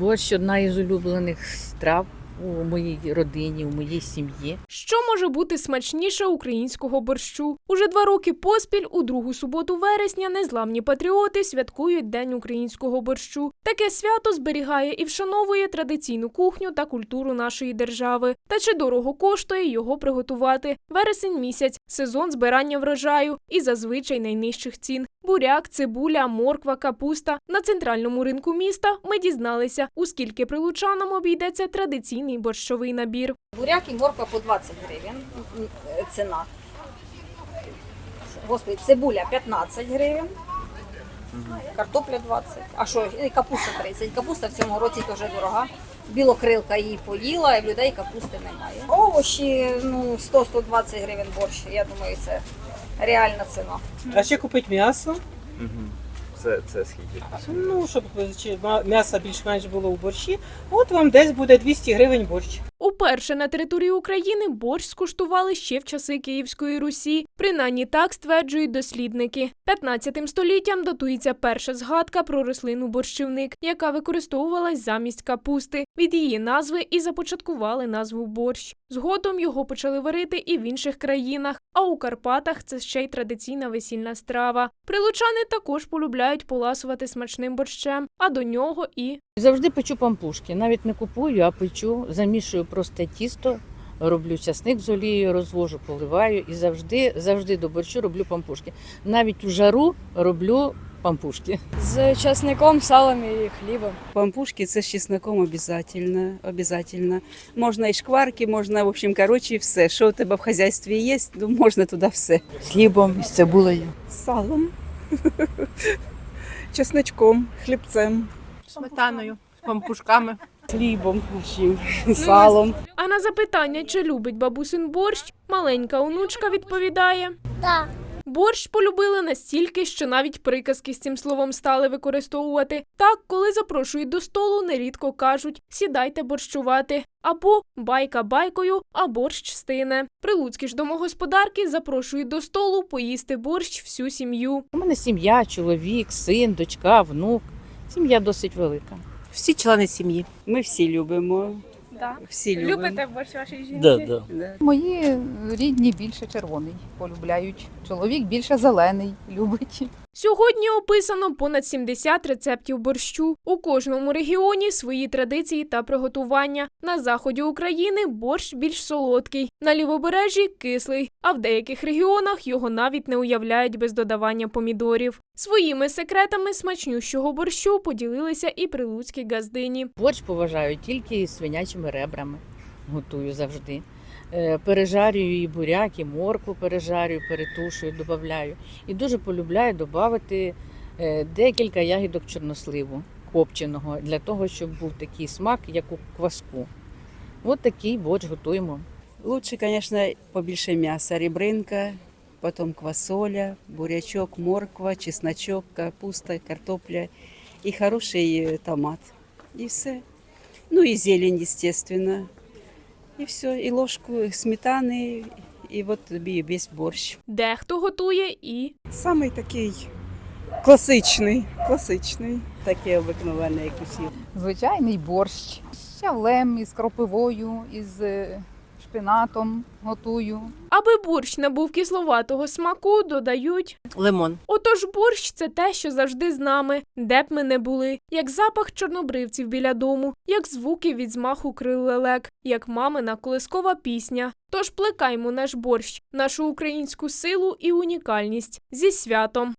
Борщ одна із улюблених страв у моїй родині, у моїй сім'ї. Що може бути смачніше українського борщу? Уже два роки поспіль у другу суботу вересня незламні патріоти святкують День українського борщу. Таке свято зберігає і вшановує традиційну кухню та культуру нашої держави. Та чи дорого коштує його приготувати? Вересень місяць, сезон збирання врожаю і зазвичай найнижчих цін. Буряк, цибуля, морква, капуста. На центральному ринку міста ми дізналися, у скільки прилучанам обійдеться традиційний борщовий набір. Буряк і морква по 20 гривень ціна. Господи, цибуля 15 гривень, картопля 20. А що, і капуста 30. Капуста в цьому році теж дорога. Білокрилка її поїла, і в людей капусти немає. Овочі ну, 100-120 гривень борщ. Я думаю, це реальна ціна. А ще купити м'ясо. Це, це скільки? Ну, щоб чи ма- м'ясо більш-менш було у борщі. От вам десь буде 200 гривень борщ. Уперше на території України борщ скуштували ще в часи Київської Русі. Принаймні так стверджують дослідники. 15 століттям датується перша згадка про рослину борщівник, яка використовувалась замість капусти. Від її назви і започаткували назву борщ. Згодом його почали варити і в інших країнах. А у Карпатах це ще й традиційна весільна страва. Прилучани також полюбляють поласувати смачним борщем, а до нього і Завжди печу пампушки. Навіть не купую, а печу, замішую просто тісто, роблю часник з олією, розвожу, поливаю і завжди, завжди до борщу роблю пампушки. Навіть у жару роблю пампушки. З часником, салом і хлібом. Пампушки це з чесноком обязательно, обязательно. Можна і шкварки, можна, в общем, коротше, все. Що у тебе в хазяйстві є, ну, можна туди все. з хлібом, з цибулею. салом, чесничком, хлібцем. Сметаною, з пампушками. Хлібом, в салом. А на запитання, чи любить бабусин борщ, маленька онучка відповідає: Так. борщ полюбили настільки, що навіть приказки з цим словом стали використовувати. Так, коли запрошують до столу, нерідко кажуть сідайте борщувати або байка байкою, а борщ стине. Прилуцькі ж домогосподарки запрошують до столу поїсти борщ всю сім'ю. У мене сім'я, чоловік, син, дочка, внук. Сім'я досить велика. Всі члени сім'ї. Ми всі любимо. Да. Всі любимо. борщ вашої жінки? Да, да. Да. Мої рідні більше червоний полюбляють. Чоловік більше зелений любить. Сьогодні описано понад 70 рецептів борщу. У кожному регіоні свої традиції та приготування. На заході України борщ більш солодкий, на лівобережжі кислий, а в деяких регіонах його навіть не уявляють без додавання помідорів. Своїми секретами смачнющого борщу поділилися і прилуцькі газдині. Борщ поважаю тільки свинячими ребрами. Готую завжди. Е, Пережарюю і буряк, і моркву пережарюю, перетушую, додаю. І дуже полюбляю додати декілька ягідок чорносливу копченого, для того, щоб був такий смак, як у кваску. От такий борщ готуємо. Лучше, звісно, побільше м'яса, ребринка, потім квасоля, бурячок, морква, чесночок, капуста, картопля і хороший е, томат. І все. Ну і зелень, естественно. І все, і ложку сметани, і от тобі весь борщ. Дехто готує і Самий такий класичний, класичний. Таке обикновене, як усі. Звичайний борщ з чавлем, із кропивою, із е, шпинатом готую. аби борщ набув кисловатого смаку, додають Лимон. Отож, борщ це те, що завжди з нами, де б ми не були, як запах чорнобривців біля дому, як звуки від змаху крил лелек, як мамина колискова пісня. Тож плекаймо наш борщ, нашу українську силу і унікальність зі святом.